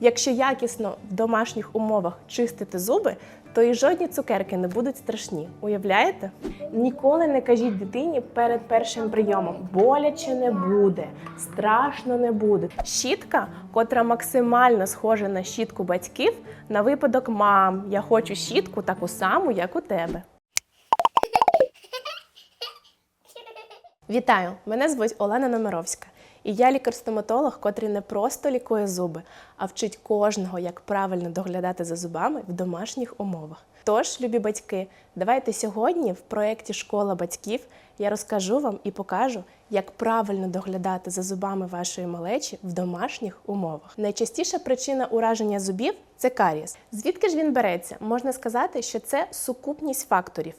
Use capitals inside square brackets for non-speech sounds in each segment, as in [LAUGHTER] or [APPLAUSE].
Якщо якісно в домашніх умовах чистити зуби, то і жодні цукерки не будуть страшні. Уявляєте? Ніколи не кажіть дитині перед першим прийомом: боляче не буде, страшно не буде. Щітка, котра максимально схожа на щітку батьків, на випадок мам, я хочу щітку таку саму, як у тебе. Вітаю! Мене звуть Олена Номеровська, і я лікар-стоматолог, котрий не просто лікує зуби, а вчить кожного, як правильно доглядати за зубами в домашніх умовах. Тож, любі батьки, давайте сьогодні в проєкті Школа батьків я розкажу вам і покажу, як правильно доглядати за зубами вашої малечі в домашніх умовах. Найчастіша причина ураження зубів це карієс. Звідки ж він береться? Можна сказати, що це сукупність факторів.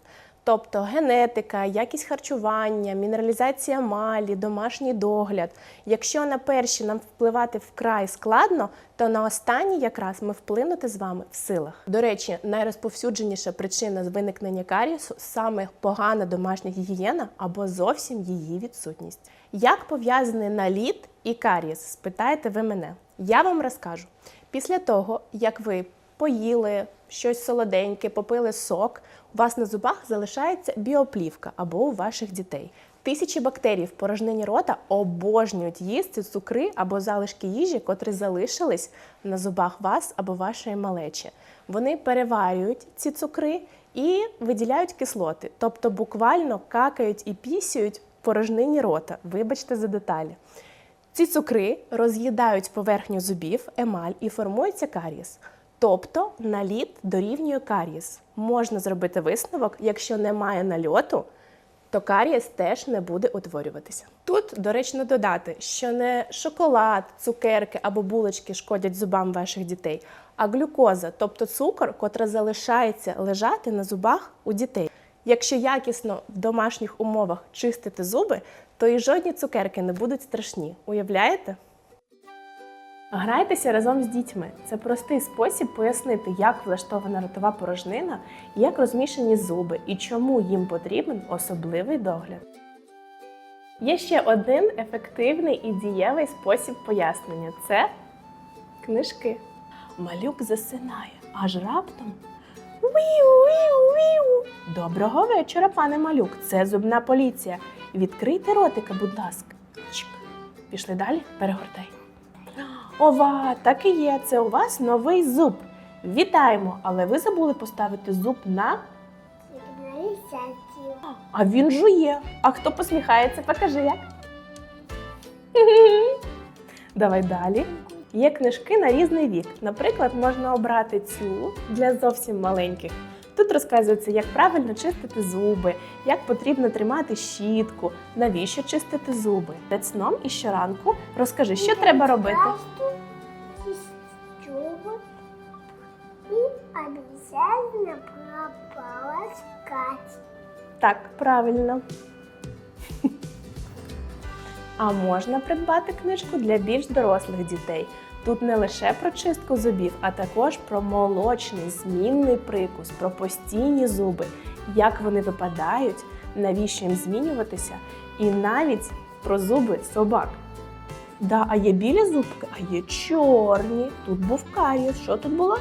Тобто генетика, якість харчування, мінералізація малі, домашній догляд. Якщо на перші нам впливати вкрай складно, то на останні якраз ми вплинути з вами в силах. До речі, найрозповсюдженіша причина виникнення карієсу саме погана домашня гігієна або зовсім її відсутність. Як пов'язаний наліт і карієс? Спитаєте ви мене? Я вам розкажу. Після того, як ви поїли щось солоденьке, попили сок, у вас на зубах залишається біоплівка або у ваших дітей. Тисячі бактерій в порожнині рота обожнюють їсти цукри або залишки їжі, котрі залишились на зубах вас або вашої малечі. Вони переварюють ці цукри і виділяють кислоти, тобто буквально какають і пісюють в порожнині рота. Вибачте за деталі. Ці цукри роз'їдають поверхню зубів, емаль і формується карієс. Тобто наліт дорівнює карієс. Можна зробити висновок, якщо немає нальоту, то карієс теж не буде утворюватися. Тут доречно додати, що не шоколад, цукерки або булочки шкодять зубам ваших дітей, а глюкоза, тобто цукор, котра залишається лежати на зубах у дітей. Якщо якісно в домашніх умовах чистити зуби, то і жодні цукерки не будуть страшні. Уявляєте? Грайтеся разом з дітьми. Це простий спосіб пояснити, як влаштована ротова порожнина, як розміщені зуби і чому їм потрібен особливий догляд. Є ще один ефективний і дієвий спосіб пояснення це книжки. Малюк засинає, аж раптом. Віу-віу-віу. Доброго вечора, пане малюк. Це зубна поліція. Відкрийте ротика, будь ласка. Чик. Пішли далі, перегортай. Ова, так і є. Це у вас новий зуб. Вітаємо! Але ви забули поставити зуб на. А він жує. А хто посміхається, покажи як. [LAUGHS] Давай далі. Є книжки на різний вік. Наприклад, можна обрати цю для зовсім маленьких. Тут розказується, як правильно чистити зуби, як потрібно тримати щітку, навіщо чистити зуби. Перед сном і щоранку розкажи, що треба робити. Так, правильно. А можна придбати книжку для більш дорослих дітей. Тут не лише про чистку зубів, а також про молочний змінний прикус, про постійні зуби, як вони випадають, навіщо їм змінюватися, і навіть про зуби собак. Да, а є білі зубки, а є чорні. Тут був каріс. Що тут було?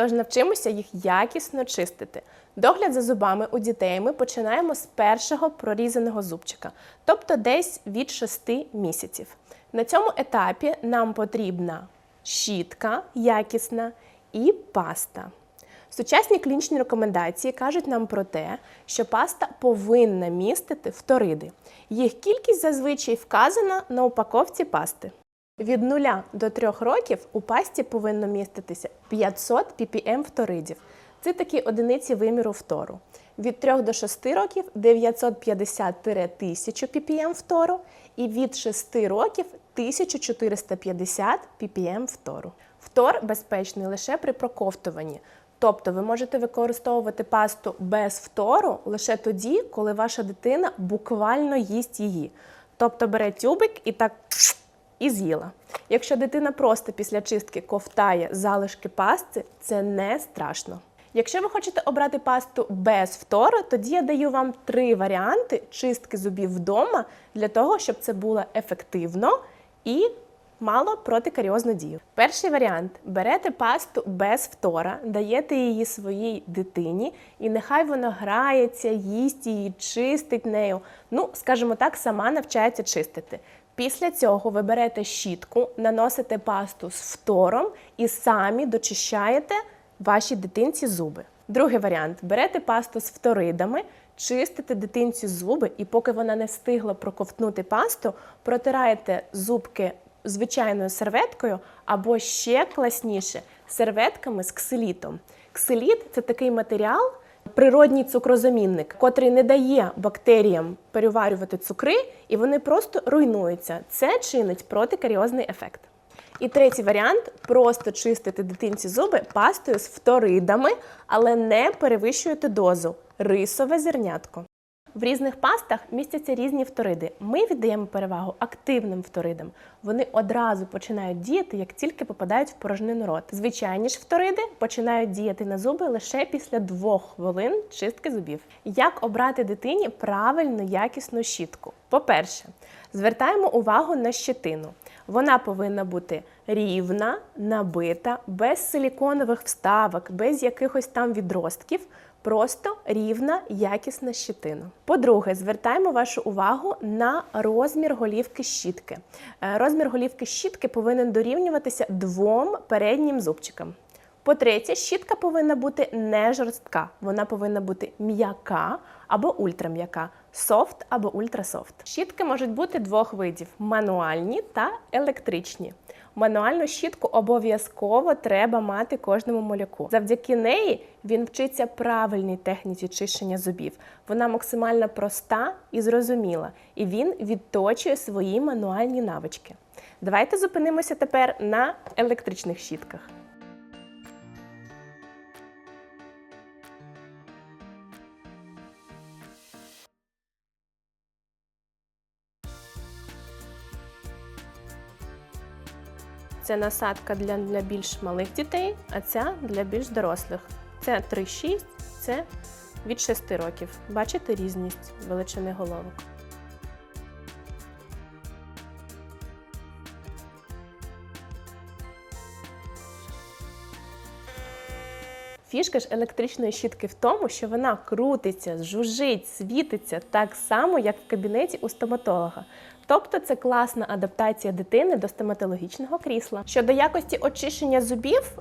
Тож навчимося їх якісно чистити. Догляд за зубами у дітей ми починаємо з першого прорізаного зубчика, тобто десь від 6 місяців. На цьому етапі нам потрібна щітка якісна і паста. Сучасні клінічні рекомендації кажуть нам про те, що паста повинна містити фториди. Їх кількість зазвичай вказана на упаковці пасти. Від 0 до 3 років у пасті повинно міститися 500 ppm фторидів. Це такі одиниці виміру фтору. Від 3 до 6 років 950-1000 ppm фтору і від 6 років 1450 ppm фтору. Фтор безпечний лише при проковтуванні. Тобто ви можете використовувати пасту без фтору лише тоді, коли ваша дитина буквально їсть її. Тобто бере тюбик і так і з'їла. Якщо дитина просто після чистки ковтає залишки пасти, це не страшно. Якщо ви хочете обрати пасту без фтору, тоді я даю вам три варіанти чистки зубів вдома для того, щоб це було ефективно і мало протикаріозну дію. Перший варіант: берете пасту без фтора, даєте її своїй дитині, і нехай вона грається, їсть її, чистить нею. Ну, скажімо так, сама навчається чистити. Після цього ви берете щітку, наносите пасту з фтором і самі дочищаєте вашій дитинці зуби. Другий варіант: берете пасту з фторидами, чистите дитинці зуби, і поки вона не встигла проковтнути пасту, протираєте зубки звичайною серветкою, або ще класніше серветками з ксилітом. Ксиліт це такий матеріал, природній цукрозамінник, котрий не дає бактеріям переварювати цукри, і вони просто руйнуються. Це чинить протикаріозний ефект. І третій варіант просто чистити дитинці зуби пастою з фторидами, але не перевищуєте дозу рисове зернятко. В різних пастах містяться різні фториди. Ми віддаємо перевагу активним фторидам. Вони одразу починають діяти, як тільки попадають в порожнину рот. Звичайні ж фториди починають діяти на зуби лише після двох хвилин чистки зубів. Як обрати дитині правильну якісну щітку? По-перше, звертаємо увагу на щетину. Вона повинна бути рівна, набита, без силіконових вставок, без якихось там відростків. Просто рівна, якісна щетина. По-друге, звертаємо вашу увагу на розмір голівки щітки. Е, Розмір голівки щітки повинен дорівнюватися двом переднім зубчикам. По-третє, щітка повинна бути не жорстка, вона повинна бути м'яка або ультрам'яка, софт або ультрасофт. Щітки можуть бути двох видів: мануальні та електричні. Мануальну щітку обов'язково треба мати кожному малюку. Завдяки неї він вчиться правильній техніці чищення зубів. Вона максимально проста і зрозуміла, і він відточує свої мануальні навички. Давайте зупинимося тепер на електричних щітках. Це насадка для, для більш малих дітей, а ця для більш дорослих. Це 3-6, це від 6 років. Бачите різність величини головок. Фішка ж електричної щітки в тому, що вона крутиться, жужить, світиться так само, як в кабінеті у стоматолога. Тобто це класна адаптація дитини до стоматологічного крісла. Щодо якості очищення зубів,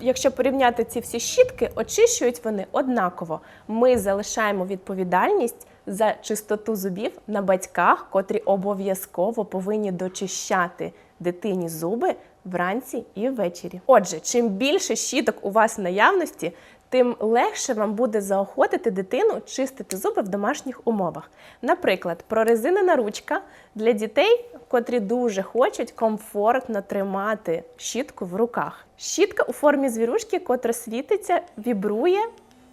якщо порівняти ці всі щітки, очищують вони однаково. Ми залишаємо відповідальність за чистоту зубів на батьках, котрі обов'язково повинні дочищати дитині зуби вранці і ввечері. Отже, чим більше щіток у вас в наявності, тим легше вам буде заохотити дитину чистити зуби в домашніх умовах. Наприклад, прорезинена ручка для дітей, котрі дуже хочуть комфортно тримати щітку в руках. Щітка у формі звірушки, котра світиться, вібрує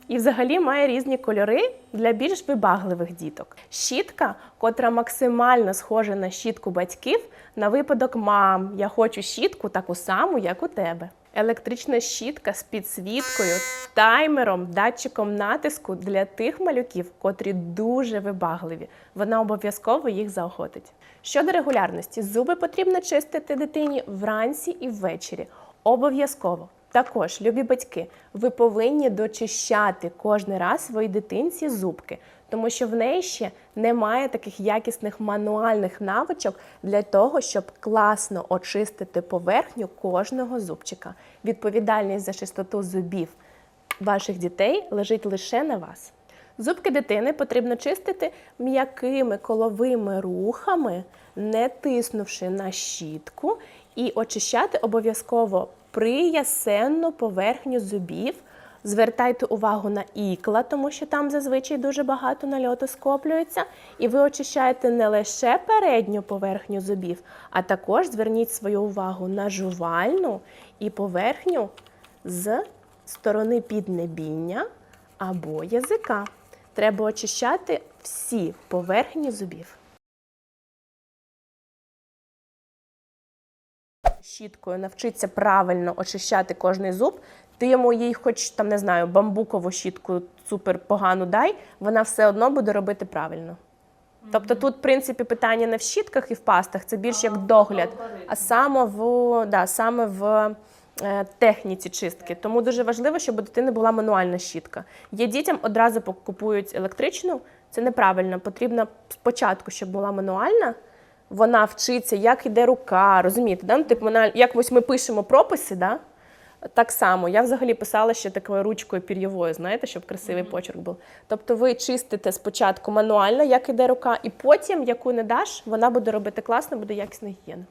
і взагалі має різні кольори для більш вибагливих діток. Щітка, котра максимально схожа на щітку батьків, на випадок мам, я хочу щітку таку саму, як у тебе. Електрична щітка з підсвіткою, таймером, датчиком натиску для тих малюків, котрі дуже вибагливі. Вона обов'язково їх заохотить. Щодо регулярності, зуби потрібно чистити дитині вранці і ввечері. Обов'язково. Також, любі батьки, ви повинні дочищати кожен раз своїй дитинці зубки, тому що в неї ще немає таких якісних мануальних навичок для того, щоб класно очистити поверхню кожного зубчика. Відповідальність за чистоту зубів ваших дітей лежить лише на вас. Зубки дитини потрібно чистити м'якими коловими рухами, не тиснувши на щітку, і очищати обов'язково приясенну поверхню зубів. Звертайте увагу на ікла, тому що там зазвичай дуже багато нальоту скоплюється. І ви очищаєте не лише передню поверхню зубів, а також зверніть свою увагу на жувальну і поверхню з сторони піднебіння або язика. Треба очищати всі поверхні зубів. Щіткою навчиться правильно очищати кожний зуб, ти йому їй, хоч там не знаю, бамбукову щітку супер погану дай, вона все одно буде робити правильно. Тобто тут, в принципі, питання не в щітках і в пастах, це більш як догляд, а саме в, да, саме в е, техніці чистки. Тому дуже важливо, щоб у дитини була мануальна щітка. Є дітям одразу купують електричну, це неправильно. Потрібно спочатку, щоб була мануальна. Вона вчиться, як іде рука, розумієте? Да? Ну, типу, вона, як ось ми пишемо прописи, да? Так само, я взагалі писала ще такою ручкою пір'євою, знаєте, щоб красивий почерк був. Тобто ви чистите спочатку мануально, як іде рука, і потім, яку не даш, вона буде робити класно, буде якісна гігієна.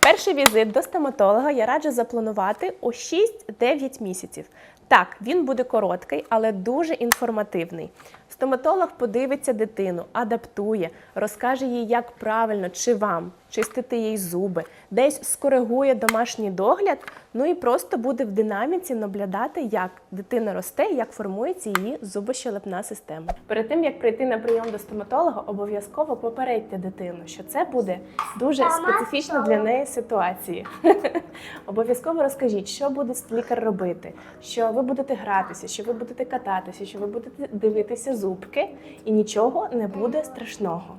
Перший візит до стоматолога я раджу запланувати у 6-9 місяців. Так, він буде короткий, але дуже інформативний. Стоматолог подивиться дитину, адаптує, розкаже їй, як правильно чи вам чистити їй зуби, десь скоригує домашній догляд, ну і просто буде в динаміці наблюдати, як дитина росте, як формується її зубощелепна система. Перед тим як прийти на прийом до стоматолога, обов'язково попередьте дитину, що це буде дуже специфічна для неї ситуація. [LAUGHS] Обов'язково розкажіть, що буде лікар робити, що ви будете гратися, що ви будете кататися, що ви будете дивитися зубки, і нічого не буде страшного.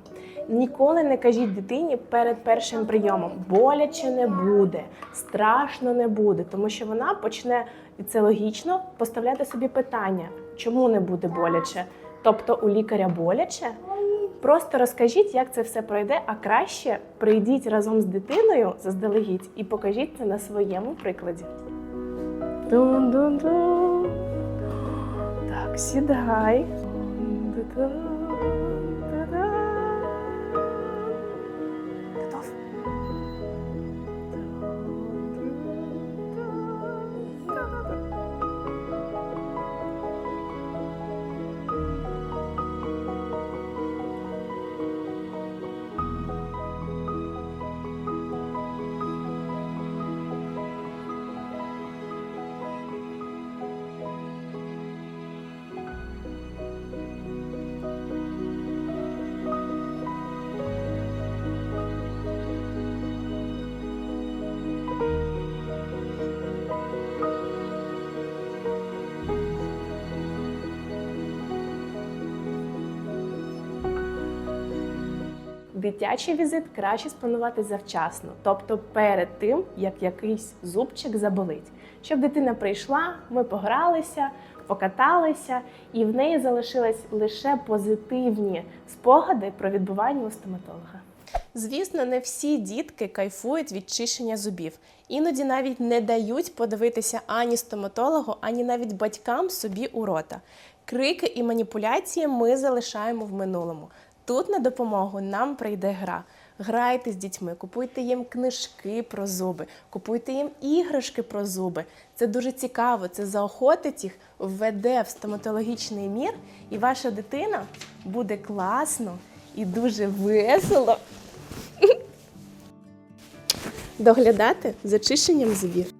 Ніколи не кажіть дитині перед першим прийомом, боляче не буде, страшно не буде, тому що вона почне, і це логічно, поставляти собі питання, чому не буде боляче. Тобто у лікаря боляче. Просто розкажіть, як це все пройде, а краще прийдіть разом з дитиною заздалегідь і покажіть це на своєму прикладі. Дун-дун-дун. Так, сідай. Дун-дун-дун. Дитячий візит краще спланувати завчасно, тобто перед тим, як якийсь зубчик заболить. Щоб дитина прийшла, ми погралися, покаталися, і в неї залишились лише позитивні спогади про відбування у стоматолога. Звісно, не всі дітки кайфують від чищення зубів. Іноді навіть не дають подивитися ані стоматологу, ані навіть батькам собі у рота. Крики і маніпуляції ми залишаємо в минулому. Тут на допомогу нам прийде гра. Грайте з дітьми, купуйте їм книжки про зуби, купуйте їм іграшки про зуби. Це дуже цікаво. Це заохотить їх, введе в стоматологічний мір, і ваша дитина буде класно і дуже весело [LAUGHS] доглядати за чищенням зубів.